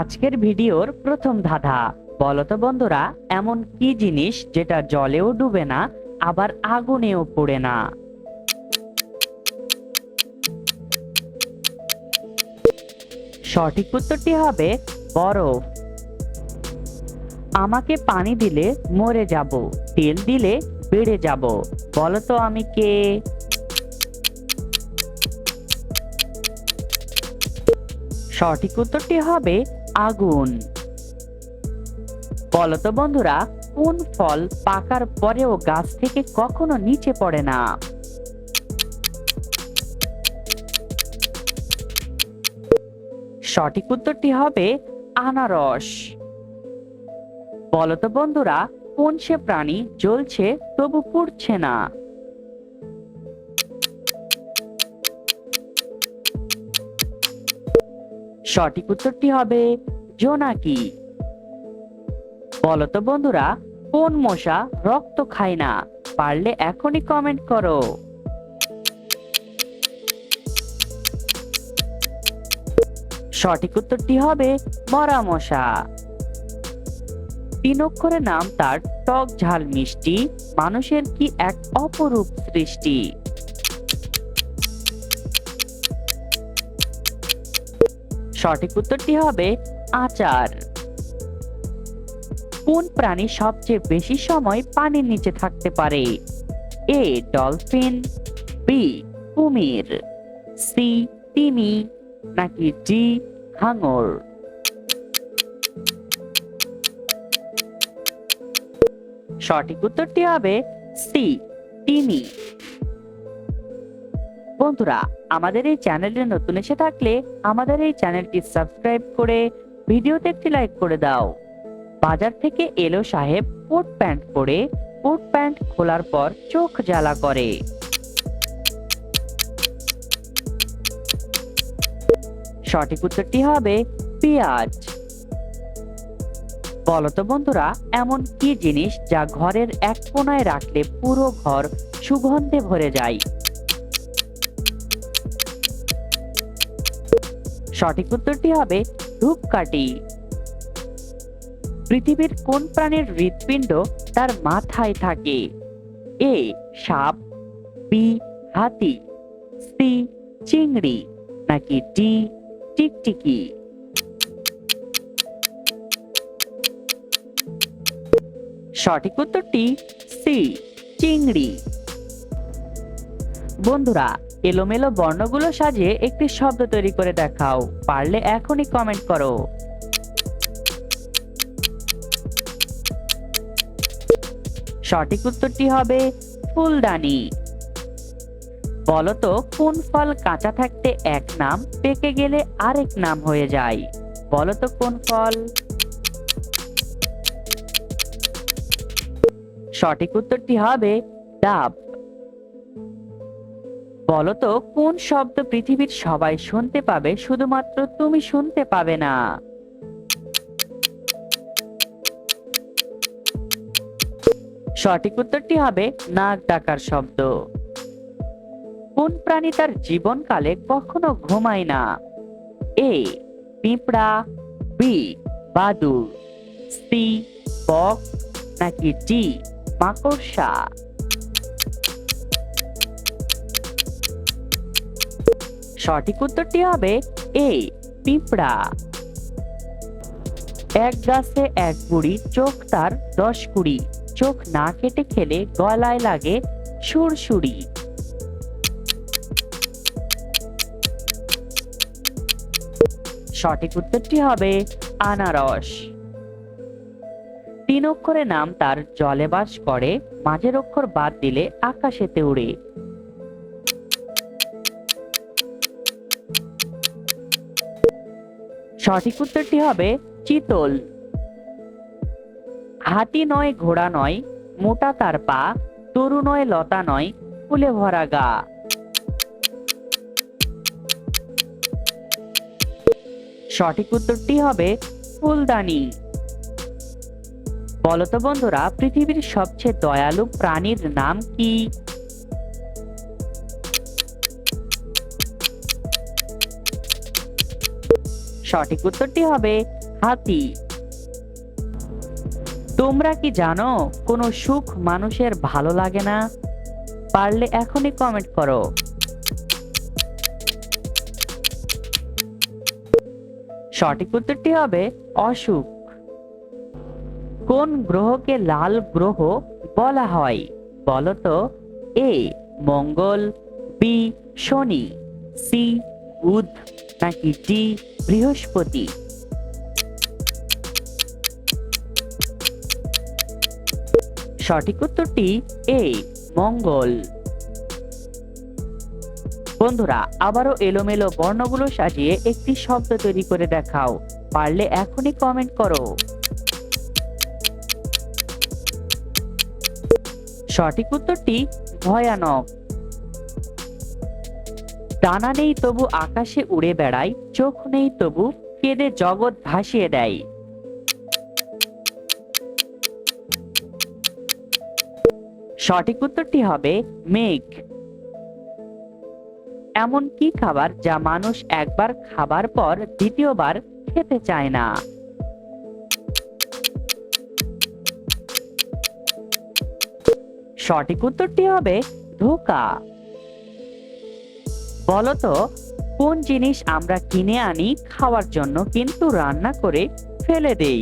আজকের ভিডিওর প্রথম ধাঁধা। বলতো বন্ধুরা, এমন কি জিনিস যেটা জলেও ডুবে না, আবার আগুনেও পড়ে না? সঠিক উত্তরটি হবে বরফ। আমাকে পানি দিলে মরে যাব, তেল দিলে বেড়ে যাব। বলতো আমি কে? সঠিক উত্তরটি হবে আগুন। বলতো বন্ধুরা, কোন ফল পাকার পরেও গাছ থেকে কখনো নিচে পড়ে না? সঠিক উত্তরটি হবে আনারস। বলতো বন্ধুরা, কোন সে প্রাণী জ্বলছে তবু পুড়ছে না? সঠিক উত্তরটি হবে জোনাকি। বলতো বন্ধুরা, কোন মশা রক্ত খায় না? পারলে এখনই কমেন্ট করো। সঠিক উত্তরটি হবে মরা মশা। তিন অক্ষরের নাম তার টক ঝাল মিষ্টি, মানুষের কি এক অপরূপ সৃষ্টি? সঠিক উত্তরটি হবে আচার। কোন প্রাণী সবচেয়ে বেশি সময় পানির নিচে থাকতে পারে? এ, ডলফিন, বি, কুমির, সি, তিমি, নাকি ডি, হাঙর? সঠিক উত্তরটি হবে সি, তিমি। বন্ধুরা আমাদের এই চ্যানেলে নতুন এসে থাকলে আমাদের এই চ্যানেলটি সাবস্ক্রাইব করে ভিডিওতে একটি লাইক করে দাও। বাজার থেকে এলো সাহেব কোট প্যান্ট পরে। কোট প্যান্ট খোলার পর চোখ জ্বালা করে। সঠিক উত্তরটি হবে পেঁয়াজ। বলতো বন্ধুরা, এমন কি জিনিস যা ঘরের এক কোনায় রাখলে পুরো ঘর সুগন্ধে ভরে যায়? সঠিক উত্তরটি হবে ধূপকাঠি। পৃথিবীর কোন প্রাণীর হৃৎপিণ্ড তার মাথায় থাকে? এ, সাপ, বি, হাতি, সি, চিংড়ি, নাকি ডি, টিকটিকি? সঠিক উত্তরটি সি, চিংড়ি। বন্ধুরা এলোমেলো বর্ণগুলো সাজিয়ে একটি শব্দ তৈরি করে দেখাও। পারলে এখনই কমেন্ট করো। সঠিক উত্তরটি হবে ফুলদানি। বলতো, কোন ফল কাঁচা থাকতে এক নাম, পেকে গেলে আরেক নাম হয়ে যায়। বলতো, কোন ফল? সঠিক উত্তরটি হবে ডাব। বলতো, কোন শব্দ পৃথিবীর সবাই শুনতে পাবে, শুধুমাত্র তুমি শুনতে পাবে না। সঠিক উত্তরটি হবে নাক ডাকার শব্দ। কোন প্রাণী তার জীবনকালে কখনো ঘুমায় না? এ, পিঁপড়া, বি, বাদুর, সি, বক, নাকি ডি, মাকড়সা? সঠিক উত্তরটি হবে এ, পিঁপড়া। এক গাছে এক বুড়ি চোখ তার দশ কুড়ি। চোখ না কেটে খেলে গলায় লাগে সুরসুরি সঠিক উত্তরটি হবে আনারস। তিন অক্ষরে নাম তার জলে বাস করে, মাঝের অক্ষর বাদ দিলে আকাশেতে উড়ে। সঠিক উত্তরটি হবে চিতল। হাতি নয়, ঘোড়া নয়, মোটা তার পা, তরু নয়, লতা নয়, ফুলে ভরা গা। সঠিক উত্তরটি হবে ফুলদানি। বলতো বন্ধুরা, পৃথিবীর সবচেয়ে দয়ালু প্রাণীর নাম কি? সঠিক উত্তরটি হবে হাতি। তোমরা কি জানো কোনো সুখ মানুষের ভালো লাগে না? পারলে এখনই কমেন্ট করো। সঠিক উত্তরটি হবে অসুখ। কোন গ্রহকে লাল গ্রহ বলা হয়? বলতো এ, মঙ্গল, বি, শনি, সি, বুধ, নাকি ডি বৃহস্পতি। সঠিক উত্তরটি এ, মঙ্গল। বন্ধুরা, আবারও এলোমেলো বর্ণগুলো সাজিয়ে একটি শব্দ তৈরি করে দেখাও। পারলে এখনই কমেন্ট করো। সঠিক উত্তরটি ভয়ানক। ডানা নেই তবু আকাশে উড়ে বেড়ায়, চোখ নেই তবু কেঁদে জগৎ ভাসিয়ে দেয়। সঠিক উত্তরটি হবে মেঘ। এমন কি খাবার যা মানুষ একবার খাবার পর দ্বিতীয়বার খেতে চায় না? সঠিক উত্তরটি হবে ধোকা। বলতো, কোন জিনিস আমরা কিনে আনি খাওয়ার জন্য কিন্তু রান্না করে ফেলে দেই?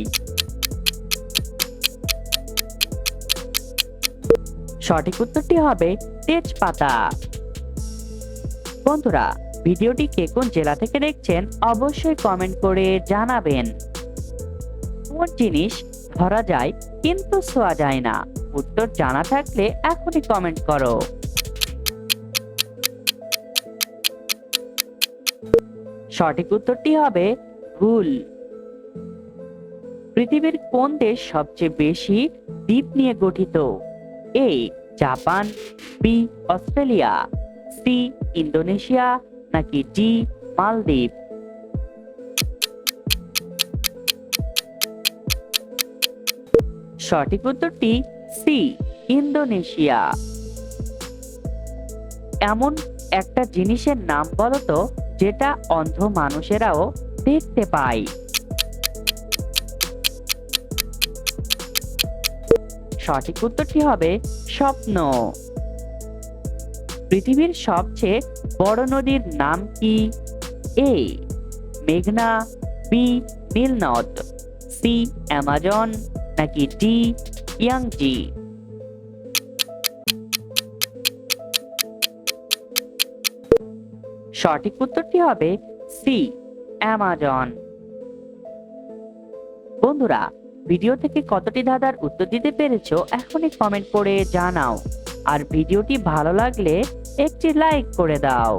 সঠিক উত্তরটি হবে তেজপাতা। বন্ধুরা, ভিডিওটি কে কোন জেলা থেকে দেখছেন অবশ্যই কমেন্ট করে জানাবেন। কোন জিনিস ধরা যায় কিন্তু ছোঁয়া যায় না? উত্তর জানা থাকলে এখনই কমেন্ট করো। সঠিক উত্তরটি হবে ভুল। পৃথিবীর কোন দেশ সবচেয়ে বেশি দ্বীপ নিয়ে গঠিত? A, Japan B Australia C Indonesia, নাকি ডি মালদ্বীপ? সঠিক উত্তরটি সি ইন্দোনেশিয়া। এমন একটা জিনিসের নাম বলতো যেটা অন্ধ মানুষেরাও দেখতে পায়। সঠিক উত্তরটি হবে স্বপ্ন। পৃথিবীর সবচেয়ে বড় নদীর নাম কি? এ, মেঘনা, বি, নীলনদ, সি, অ্যামাজন, নাকি ডি, ইয়াংজি? সঠিক উত্তরটি হবে সি, অ্যামাজন। বন্ধুরা, ভিডিও থেকে কতটি ধাঁধার উত্তর দিতে পেরেছ এখনই কমেন্ট করে জানাও। আর ভিডিওটি ভালো লাগলে একটি লাইক করে দাও।